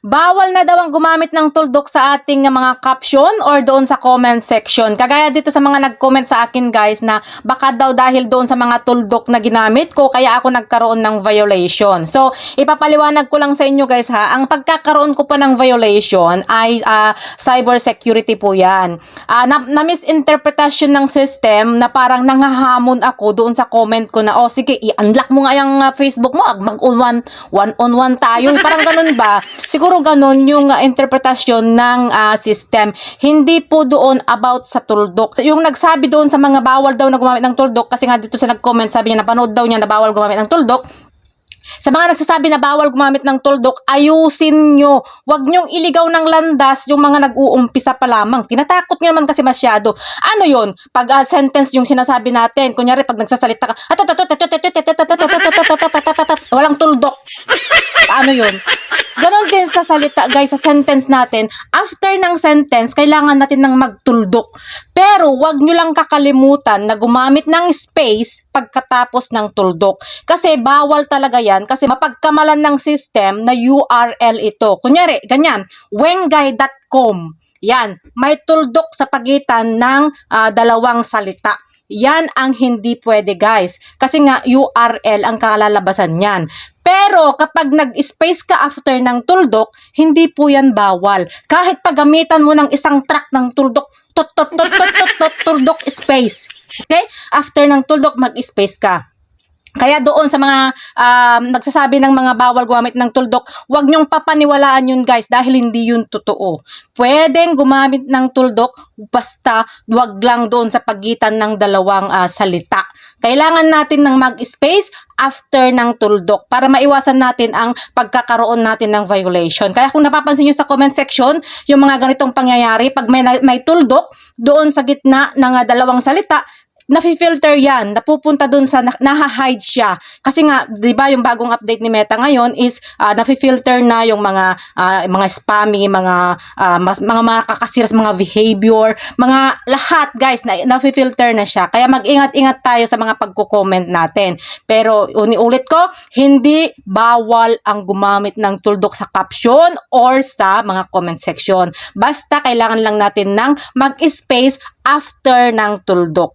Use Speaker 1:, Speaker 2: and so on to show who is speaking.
Speaker 1: Bawal na daw ang gumamit ng tuldok sa ating mga caption or doon sa comment section. Kagaya dito sa mga nag-comment sa akin guys na baka daw dahil doon sa mga tuldok na ginamit ko kaya ako nagkaroon ng violation. So, ipapaliwanag ko lang sa inyo guys ha, ang pagkakaroon ko pa ng violation ay ah, cyber security po yan. Ah, na, na misinterpretation ng system na parang nangahamon ako doon sa comment ko na oh sige i-unlock mo nga yung ah, Facebook mo mag on one, one on one tayo parang ganun ba siguro ganun yung ah, interpretasyon ng ah, system hindi po doon about sa tuldok yung nagsabi doon sa mga bawal daw na gumamit ng tuldok kasi nga dito sa nag-comment sabi niya napanood daw niya na bawal gumamit ng tuldok sa mga nagsasabi na bawal gumamit ng tuldok, ayusin nyo. Huwag nyong iligaw ng landas yung mga nag-uumpisa pa lamang. Tinatakot nyo naman kasi masyado. Ano yon Pag ah, sentence yung sinasabi natin, kunyari pag nagsasalita ka, walang tuldok. Paano yun? Ganon din sa salita, guys, sa sentence natin. After ng sentence, kailangan natin ng magtuldok. Pero, wag nyo lang kakalimutan na gumamit ng space pagkatapos ng tuldok. Kasi, bawal talaga yan. Kasi, mapagkamalan ng system na URL ito. Kunyari, ganyan, wengay.com. Yan, may tuldok sa pagitan ng ah, dalawang salita. Yan ang hindi pwede guys. Kasi nga URL ang kalalabasan niyan. Pero kapag nag-space ka after ng tuldok, hindi po yan bawal. Kahit paggamitan mo ng isang track ng tuldok, tot tot tot tot tot, tuldok space. Okay? After ng tuldok, mag-space ka. Kaya doon sa mga um, nagsasabi ng mga bawal gumamit ng tuldok, huwag niyong papaniwalaan yun guys dahil hindi yun totoo. Pwedeng gumamit ng tuldok basta wag lang doon sa pagitan ng dalawang ah, salita. Kailangan natin ng mag-space after ng tuldok para maiwasan natin ang pagkakaroon natin ng violation. Kaya kung napapansin nyo sa comment section, yung mga ganitong pangyayari, pag may, may tuldok doon sa gitna ng ah, dalawang salita, nafi-filter yan, napupunta dun sa, na, naha-hide siya. Kasi nga, di ba yung bagong update ni Meta ngayon is uh, nafi-filter na yung mga ah, mga spammy, mga ah, mas, mga mga kakasiras, mga behavior, mga lahat guys, na, nafi-filter na siya. Kaya mag-ingat-ingat tayo sa mga pagko-comment natin. Pero uniulit ko, hindi bawal ang gumamit ng tuldok sa caption or sa mga comment section. Basta kailangan lang natin ng mag-space after ng tuldok.